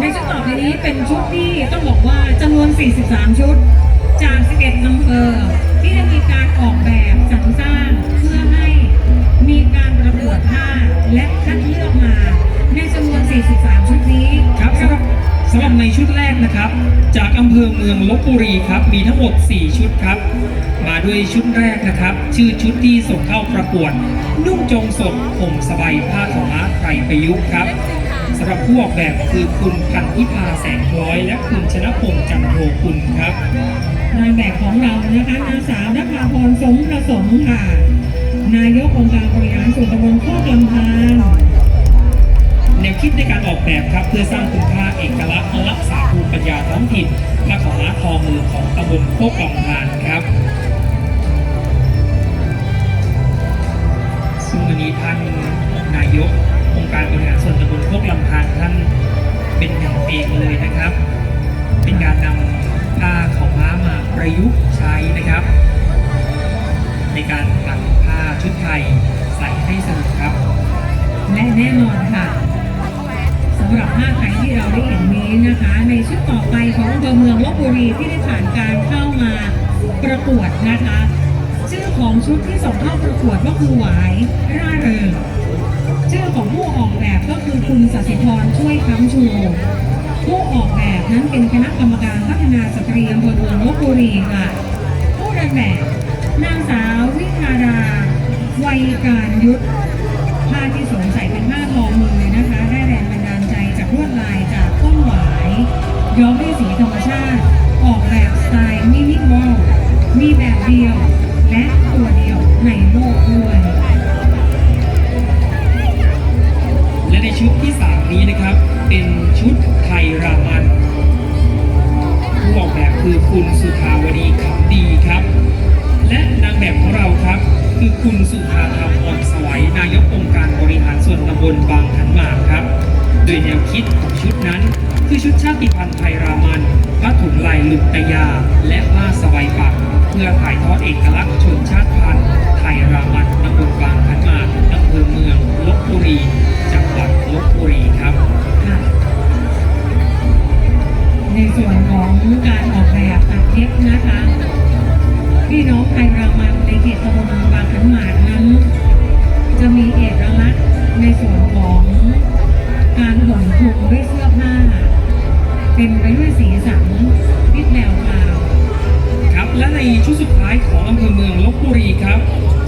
ในชุดต่อไปนี้เป็นชุดที่ต้องบอกว่าจำนวน 43 ชุด จาก 11อำเภอที่ได้มีการออกแบบสรรสร้างเพื่อให้มีการประกวดผ้าและคัดเลือกมา ในจำนวน 43 ชุดนี้ ครับสำหรับสำหรับในชุดแรกนะครับ จากอำเภอเมืองลบบุรีครับ มีทั้งหมด 4 ชุดครับ มาด้วยชุดแรกนะครับ ชื่อชุดที่ส่งเข้าประกวด นุ่งจงสดห่มสบายผ้าขาวม้าไทยประยุกต์ครับ สำหรับผู้ออกแบบคือคุณพันธิพาแสงคล้อย และคุณชนะพงษ์จันโทคุณครับนายแบบของเรานะคะนางสาวนภาพรสมประสงค์ค่ะ นายกองค์การบริหารส่วนตำบลโคกลำพานแนวคิดในการออกแบบครับเพื่อสร้างคุณค่าเอกลักษณ์รักษาภูมิปัญญาท้องถิ่นและของม้าทองมือของตำบลโคกลำพานครับซึ่งวันนี้ท่านนายก การบริหารส่วนตำบลโคกลำพานท่านเป็นอย่างเองเลยนะครับ เป็นการนำผ้าของม้ามาประยุกต์ใช้นะครับ ในการตัดผ้าชุดไทยใส่ให้สนุกครับ และแน่นอนค่ะสำหรับผ้าไทยที่เราได้เห็นนี้นะคะ ในชุดต่อไปของอำเภอเมืองลบบุรีที่ได้ผ่านการเข้ามาประกวดนะคะ ชื่อของชุดที่ส่งเข้าประกวดก็คือหวายร่าเริง ชื่อของผู้ออกแบบก็คือคุณสศิธรช่วยค้ำชู ผู้ออกแบบนั้นเป็นคณะกรรมการพัฒนาสตรีอำเภอเมืองลบบุรีค่ะ ผู้เดินแบบนางสาววิภาดาวัยการยุทธผ้าที่สวมใส่เป็นผ้าทอมือนะคะ ได้แรงบันดาลใจจากลวดลายจากต้นหวาย ย้อมด้วยสีธรรมชาติ ออกแบบสไตล์มินิมอลมีแบบเดียว และตัวเดียวในโลกด้วย ลายลุดตะยา และผ้าสบายปักเพื่อถ่ายทอดเอกลักษณ์ชนชาติพันธุ์ไทยรามันตำบลบางขันหมาอำเภอเมืองลบบุรี จังหวัดลบบุรีครับค่ะในส่วนของการออกแบบตัดเย็บนะคะ พี่น้องไทยรามันในเขตตำบลบางขันหมานั้น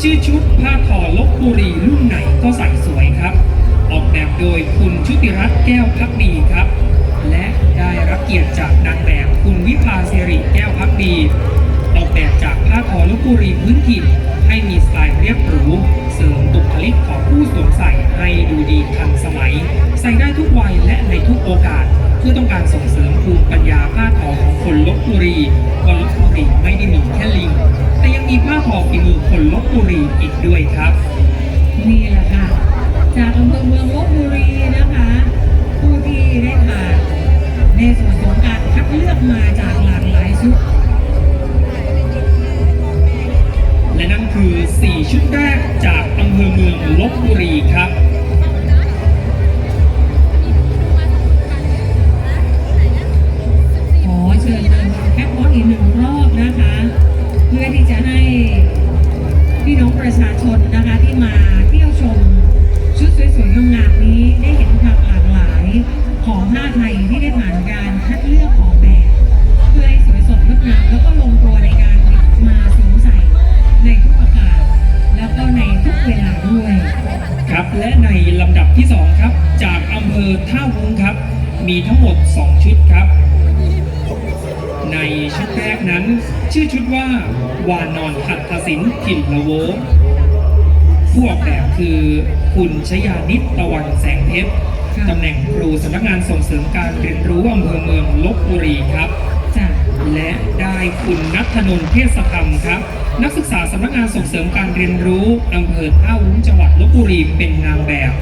ชื่อชุดผ้าทอลบบุรีรุ่นไหนก็ใส่สวยครับ ออกแบบโดยคุณชุติรัตน์แก้วพักดีครับ และได้รับเกียรติจากนางแบบคุณวิภาสิริแก้วพักดี ออกแบบจากผ้าทอลบบุรีพื้นถิ่นให้มีสไตล์เรียบหรูเสริมบุคลิกของผู้สวมใส่ให้ดูดีทันสมัย ใส่ได้ทุกวัยและในทุกโอกาส พื่อต้องการส่งเสริมภูมิปัญญาผ้าทอของคนลบบุรีว่าลบบุรีไม่ได้มีแค่ลิง แต่ยังมีผ้าทอฝีมือคนลบบุรีอีกด้วยครับ นี่แหละค่ะ จากอำเภอเมืองลบบุรี และในลำดับที่ 2 ครับ จากอำเภอท่าวุ้งครับ มีทั้งหมด 2 ชุดครับ ในชุดแรกนั้น ชื่อชุดว่าวานอนหัตถศิลป์ถิ่นละโวผู้ออกแบบคือคุณชยานิตตะวันแสงเพชรค่ะตำแหน่งครูสำนักงานส่งเสริมการเรียนรู้อำเภอเมืองลบบุรีครับจาก และได้คุณนัทนนท์เทศธรรมครับ นักศึกษาสำนักงานส่งเสริมการเรียนรู้อำเภอท่าวุ้งจังหวัดลบบุรีเป็นนางแบบ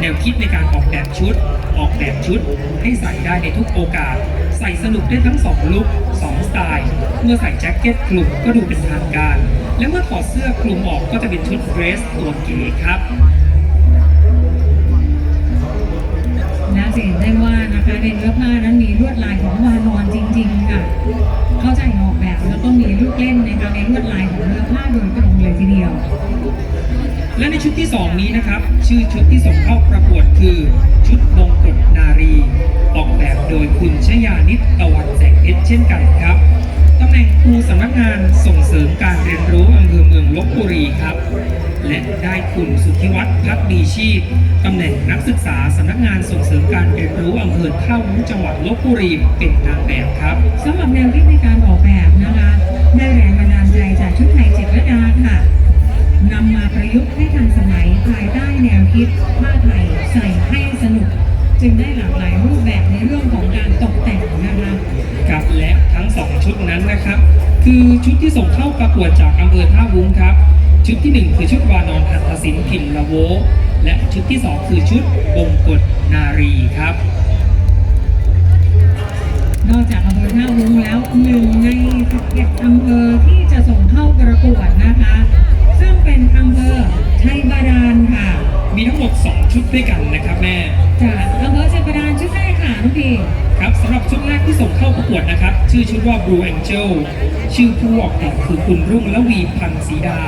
แนวคิดในการออกแบบชุด ออกแบบชุด ให้ใส่ได้ในทุกโอกาส ใส่สนุกได้ทั้งสองลุคสองสไตล์ เมื่อใส่แจ็คเก็ตคลุมก็ดูเป็นทางการ และเมื่อถอดเสื้อคลุมออกก็จะเป็นชุดเดรสตัวเก๋ครับ และในชุดที่2นี้นะครับ ชื่อชุดที่ส่งเข้าประกวดคือ ชุดมงกุฎนารีออกแบบโดยคุณชยานิตตะวันแสงเพชรเช่นกันครับตำแหน่งครูสำนักงานส่งเสริมการเรียนรู้อำเภอเมืองลบบุรีครับ และได้คุณสุทธิวัฒน์พักดีชีพตำแหน่งนักศึกษาสำนักงานส่งเสริมการเรียนรู้อำเภอท่าวุ้งจังหวัดลบบุรีเป็นนางแบบครับสำหรับแนวคิดในการออกแบบนะคะได้แรงบันดาลใจจากชุดไทยจิตรลดาค่ะ นำมาประยุกต์ให้ทันสมัยภายใต้แนวคิดผ้าไทยใส่ให้สนุก จึงได้หลากหลายรูปแบบในเรื่องของการตกแต่งนะคะครับและทั้งสองชุดนั้นนะครับ คือชุดที่ส่งเข้าประกวดจากอำเภอท่าวุ้งครับ ชุดที่หนึ่งคือชุดวานอนหัตถศิลป์ถิ่นละโว และชุดที่สองคือชุดบงกฎนารีครับนอกจากอำเภอท่าวุ้งแล้วหนึ่งใน11อำเภอที่จะส่งเข้า ชุดด้วยกันนะครับแม่จากอำเภอชัยบาดาลชุดแรกค่ะทุกทีครับสำหรับชุดแรกที่ส่งเข้าประกวดนะครับ ชื่อชุดว่า Blue Angel ชื่อผู้ออกแบบคือคุณรุ่งละวีพันธ์ศรีดา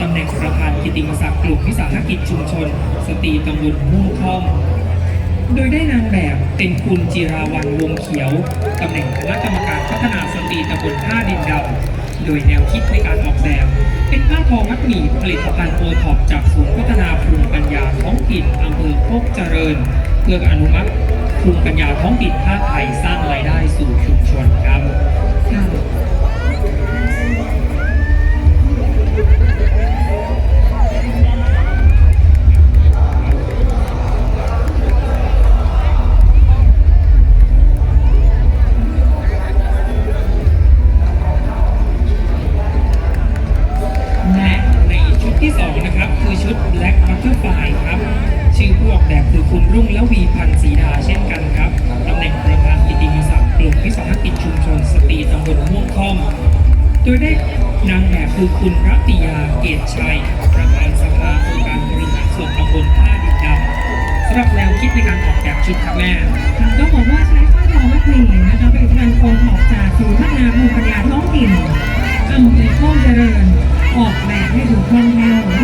ตำแหน่งประธานกิตติมศักดิ์กลุ่มวิสาหกิจชุมชน สตรีตำบลม่วงค่อม โดยได้นางแบบเป็นคุณจิราวันวงเขียวตำแหน่งคณะกรรมการพัฒนาสตรีตำบลท่าดินดำ โดยแนวคิดในการออกแบบ เป็นผ้าทอมัดหมี่ผลิตภัณฑ์โอท็อปจากศูนย์พัฒนาภูมิปัญญาท้องถิ่นอำเภอโคกเจริญ เพื่ออนุมัติภูมิปัญญาท้องถิ่นผ้าไทยสร้างรายได้สู่ชุมชนครับ ดยได้นางแบบคือคุณรัติยาเกตชัย ประธานสภาองค์การบริหารส่วนตำบลท่าดินดำสำหรับแนวคิดในการออกแบบชุดครับแม่ค่ะก็บอกว่าใช้ผ้าทอมัดหมี่นะคะเป็นการโคงออกจากศูนย์พัฒนาภูมิปัญญาท้องถิ่นอำเภอโคกเจริญ ออกแบบให้ถูกต้องแคล่ว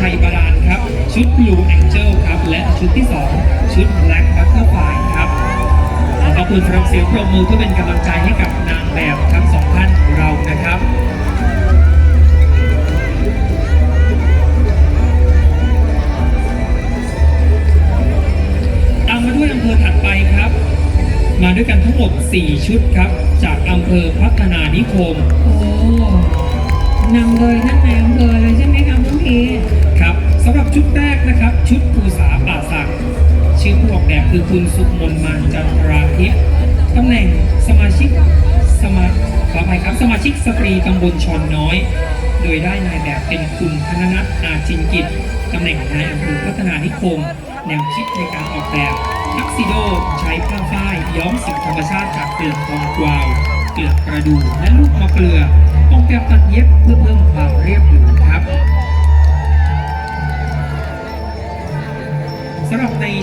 ชัยบาดาลครับ ชุด Blue Angel ครับ และชุดที่ 2 ชุด Black Butterfly ครับขอบคุณสำหรับเสียงปรบมือเพื่อเป็นกำลังใจให้กับนางแบบทั้งสองท่านของเรานะครับตามมาด้วยอำเภอถัดไปครับ มาด้วยกันทั้งหมด 4 ชุดครับ จากอำเภอพัฒนานิคม โอ้นำโดยท่าน ชุดภูษาป่าสักชื่อผู้ออกแบบคือคุณสุมนมานจันทราทิพย์ตำแหน่งสมาชิกสมาขออภัยครับสมาชิกสตรีตำบลชอนน้อย โดยได้นายแบบเป็นคุณธนนัทอาจินกิจตำแหน่งนายอำเภอพัฒนานิคม แนวคิดในการออกแบบทักซิโดใช้ผ้าฝ้ายย้อมสีธรรมชาติจากเปลือกทองกวาวเกลือกกระดูและลูกมะเกลือออกแบบตัดเย็บเพื่อเพิ่มความเรียบหรู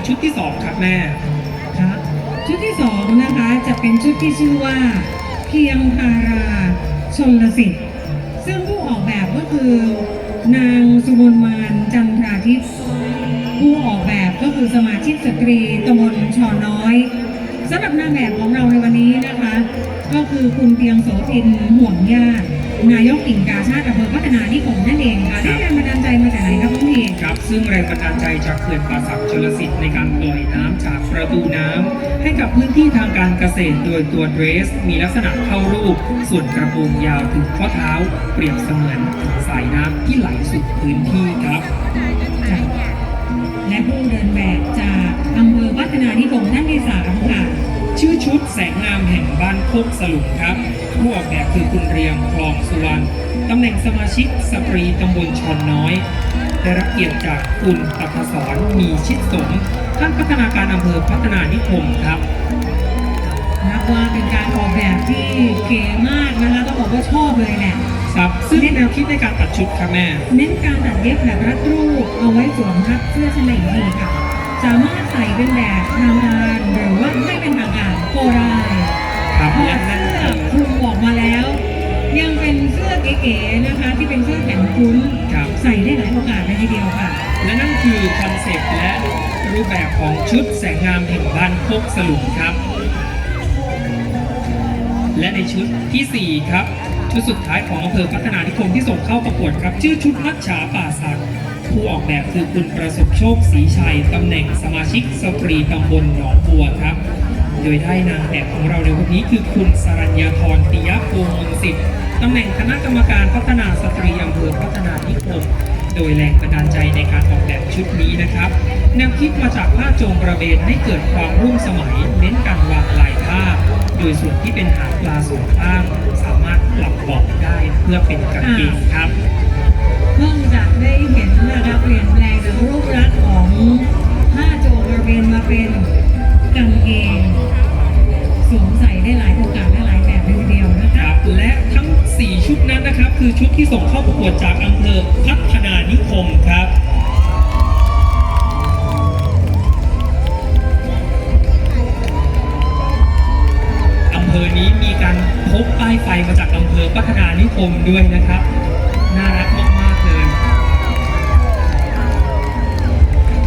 ชุดที่2ครับแม่ครับชุดที่สองนะคะจะเป็นชุดที่ชื่อว่า เพียงทาราชนลสิทธิ์ ซึ่งผู้ออกแบบก็คือนางสุมนมานจันทราทิพย์ผู้ออกแบบก็คือสมาชิกสตรีตำบลชอน้อยสำหรับนางแบบของเราในวันนี้นะคะ ก็คือคุณเพียงโสภินห่วงญาติ นายกกิ่งกาชาติอำเภอพัฒนานิคมนั่นเองค่ะได้แรงบันดาลใจมาจากไหนครับน้องพีครับ ซึ่งแรงบันดาลใจจากเขื่อนป่าสักชลสิทธิ์ในการปล่อยน้ำจากประตูน้ำให้กับพื้นที่ทางการเกษตรโดยตัวเดรส มีลักษณะเข้ารูป ส่วนกระโปรงยาวถึงข้อเท้า เปรียบเสมือนสายน้ำที่ไหลสู่พื้นที่ครับจ้ะและผู้เดินแบบจากอำเภอวัฒนานิคมท่านที่สามค่ะ ชื่อชุดแสงงามแห่งบ้านโคกสลุงครับ ผู้ออกแบบคือคุณเรียงคลองสุวรรณตำแหน่งสมาชิกสตรีตำบลชอนน้อย ได้รับเกียรติจากคุณตพศรมีชิดสม ท่านพัฒนาการอำเภอพัฒนานิคมครับนับว่าเป็นการออกแบบที่เก๋มากนะคะต้องบอกว่าชอบเลยแหละครับซึ่งแนวคิดในการตัดชุดครับแม่ เน้นการตัดเย็บแบบรัดรูปเอาไว้สวมทับเสื้อชั้นในดีค่ะ สามารถใส่เป็นแบบทางการหรือว่าไม่เป็นทางการก็ได้ครับพอและเสื้นั่นอคือคลุมออกมาแล้ว ยังเป็นเสื้อเก๋ๆนะคะ ที่เป็นเสื้อแขนคุ้นครับใส่ได้หลายโอกาสเลยทีเดียวค่ะ และนั่นคือคอนเซปต์และรูปแบบของชุดแสงงามแห่งบ้านโคกสลุงครับ และในชุดทีสี่ 4 ครับ ชุดสุดท้ายของอำเภอพัฒนานิคมที่ส่งเข้าประกวดครับ ชื่อชุดมัจฉาป่าสัก ผู้ออกแบบคือคุณประสบโชคศรีชัยตำแหน่งสมาชิกสตรีตำบลหนองบัวครับ โดยได้นางแบบของเราในวันนี้คือคุณสรัญญาธรปิยะโกมลสิทธิ์ตำแหน่งคณะกรรมการพัฒนาสตรีอำเภอพัฒนานิคมโดยแรงบันดาลใจในการออกแบบชุดนี้นะครับแนวคิดมาจากผ้าโจงกระเบนให้เกิดความร่วมสมัยเน้นการวางลายผ้า โดยส่วนที่เป็นหางปลาส่วนข้างสามารถปรับเบอกได้เพื่อเป็นกางเกงครับ เพิ่งจะได้เห็น เป็นกางเกงสวมใส่ได้หลายโอกาสและหลายแบบเลยทีเดียวนะคคะรับและทั้ง 4 ชุดนั้นนะครับ คือชุดที่ส่งเข้าประกวดจากอำเภอพัฒนานิคมครับ อำเภอนี้มีการพกป้ายไฟมาจากอำเภอพัฒนานิคมด้วยนะครับ น่ารักมากๆเลย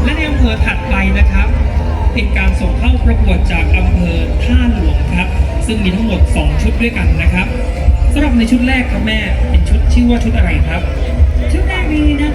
และในอำเภอถัดไปนะครับ เป็นการส่งเข้าประกวดจากอำเภอท่าหลวงครับ ซึ่งมีทั้งหมด 2 ชุดด้วยกันนะครับสำหรับในชุดแรกครับแม่เป็นชุดชื่อว่าชุดอะไรครับ ชุดแรกนี้นะคะ